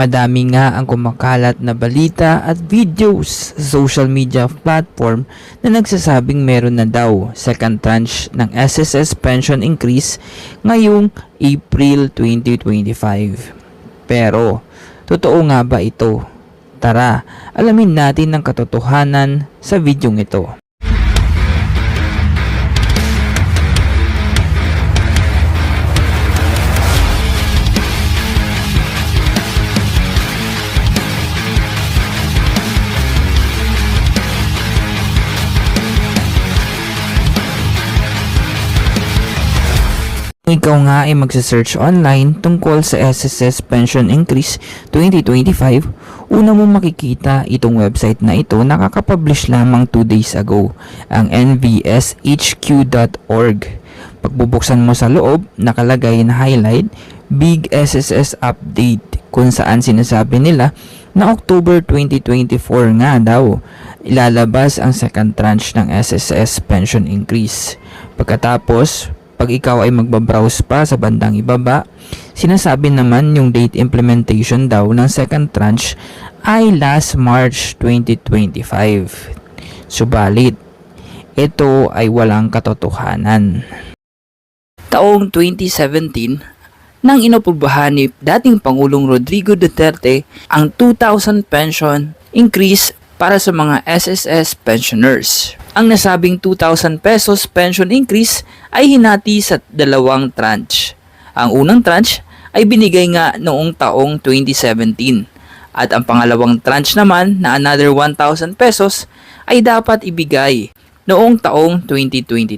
Madami nga ang kumakalat na balita at videos sa social media platform na nagsasabing meron na daw second tranche ng SSS pension increase ngayong April 2025. Pero, totoo nga ba ito? Tara, alamin natin ang katotohanan sa videong ito. Ikaw nga ay magsa-search online tungkol sa SSS Pension Increase 2025, una mo makikita itong website na ito nakakapublish lamang 2 days ago, ang nvshq.org. Pagbubuksan mo sa loob, nakalagay na highlight, Big SSS Update, kung saan sinasabi nila na October 2024 nga daw ilalabas ang second tranche ng SSS pension increase. Pagkatapos, pag ikaw ay magbabrowse pa sa bandang ibaba, sinasabi naman yung date implementation daw ng second tranche ay last March 2025. Subalit, ito ay walang katotohanan. Taong 2017, nang inopulbahan ni dating Pangulong Rodrigo Duterte ang 2,000 pension increase para sa mga SSS pensioners. Ang nasabing 2,000 pesos pension increase ay hinati sa dalawang tranche. Ang unang tranche ay binigay nga noong taong 2017 at ang pangalawang tranche naman na another 1,000 pesos ay dapat ibigay noong taong 2022.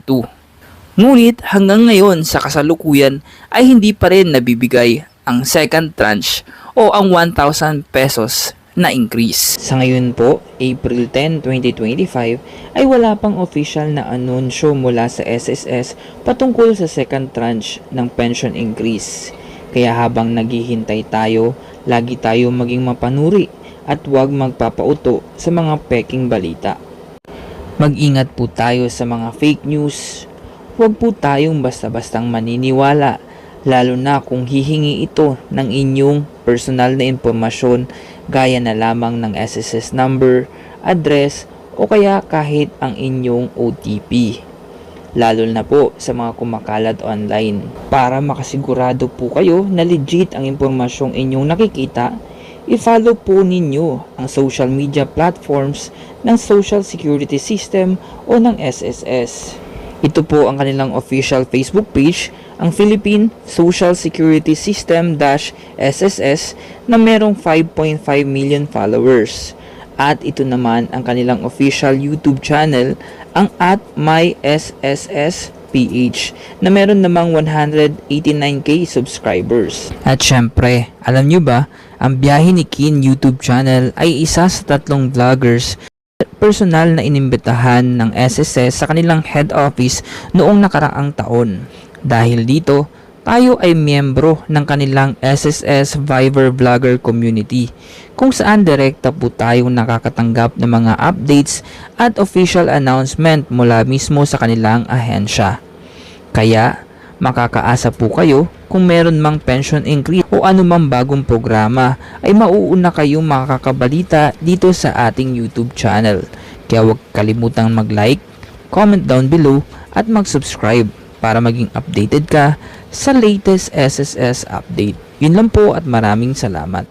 Ngunit hanggang ngayon sa kasalukuyan ay hindi pa rin nabibigay ang second tranche o ang 1,000 pesos na increase. Sa ngayon po, April 10, 2025, ay wala pang official na anunsyo mula sa SSS patungkol sa second tranche ng pension increase. Kaya habang naghihintay tayo, lagi tayo maging mapanuri at huwag magpapauto sa mga peking balita. Mag-ingat po tayo sa mga fake news. Huwag po tayong basta-bastang maniniwala, lalo na kung hihingi ito ng inyong personal na impormasyon gaya na lamang ng SSS number, address, o kaya kahit ang inyong OTP. Lalo na po sa mga kumakalat online. Para makasigurado po kayo na legit ang impormasyong inyong nakikita, i-follow po ninyo ang social media platforms ng Social Security System o ng SSS. Ito po ang kanilang official Facebook page, ang Philippine Social Security System-SSS na merong 5.5 million followers. At ito naman ang kanilang official YouTube channel, ang at MySSSPH na meron namang 189k subscribers. At syempre, alam nyo ba, ang biyahe ni Kin YouTube channel ay isa sa tatlong vloggers personal na inimbitahan ng SSS sa kanilang head office noong nakaraang taon. Dahil dito, tayo ay miyembro ng kanilang SSS Viber Vlogger Community kung saan direkta po tayong nakakatanggap ng mga updates at official announcement mula mismo sa kanilang ahensya. Kaya, makakaasa po kayo kung meron mang pension increase o anumang bagong programa ay mauuna kayong makakabalita dito sa ating YouTube channel. Kaya huwag kalimutang mag-like, comment down below at mag-subscribe para maging updated ka sa latest SSS update. Yun lang po at maraming salamat.